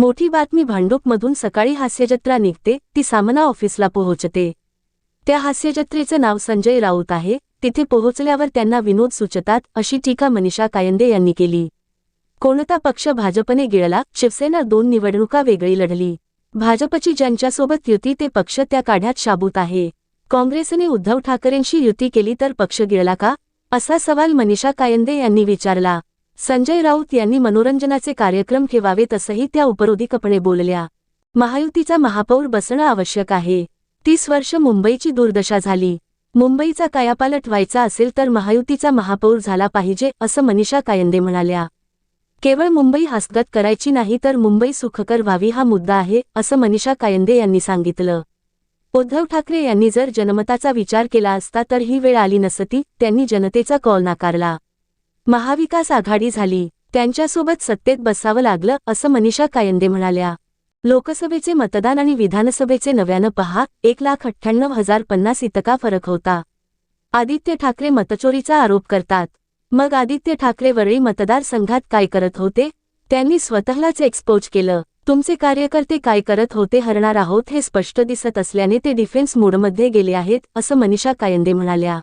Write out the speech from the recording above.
मोठी बातमी भांडूपमधून सकाळी हास्यजत्रा निघते ती सामना ऑफिसला पोहोचते. त्या हास्यजत्रेचं नाव संजय राऊत आहे तिथे पोहोचल्यावर त्यांना विनोद सुचतात अशी टीका मनीषा कायंदे यांनी केली. कोणता पक्ष भाजपने गिळला शिवसेना दोन निवडणुका वेगळी लढली. भाजपची ज्यांच्यासोबत युती ते पक्ष त्या काढ्यात शाबूत आहे. काँग्रेसने उद्धव ठाकरेंशी युती केली तर पक्ष गिळला का? असा सवाल मनीषा कायंदे यांनी विचारला. संजय राऊत यांनी मनोरंजनाचे कार्यक्रम ठेवावेत असंही त्या उपरोधिकपणे बोलल्या. महायुतीचा महापौर बसणं आवश्यक आहे. तीस वर्ष मुंबईची दुर्दशा झाली. मुंबईचा कायापालट व्हायचा असेल तर महायुतीचा महापौर झाला पाहिजे असं मनीषा कायंदे म्हणाल्या. केवळ मुंबई हस्तगत करायची नाही तर मुंबई सुखकर व्हावी हा मुद्दा आहे असं मनीषा कायंदे यांनी सांगितलं. उद्धव ठाकरे यांनी जर जनमताचा विचार केला असता तर ही वेळ आली नसती त्यांनी जनतेचा कॉल नाकारला. महाविकास आघाडी झाली. त्यांच्यासोबत सत्तेत बसावं लागलं असं मनीषा कायंदे म्हणाल्या. लोकसभेचे मतदान आणि विधानसभेचे नव्यानं पहा एक लाख अठ्ठ्याण्णव हजार पन्नास इतका फरक होता. आदित्य ठाकरे मतचोरीचा आरोप करतात. मग आदित्य ठाकरे वरळी मतदारसंघात काय करत होते? त्यांनी स्वतःलाच एक्सपोज केलं. तुमचे कार्यकर्ते काय करत होते हरणार आहोत हे स्पष्ट दिसत असल्याने ते डिफेन्स मोडमध्ये गेले आहेत असं मनीषा कायंदे म्हणाल्या.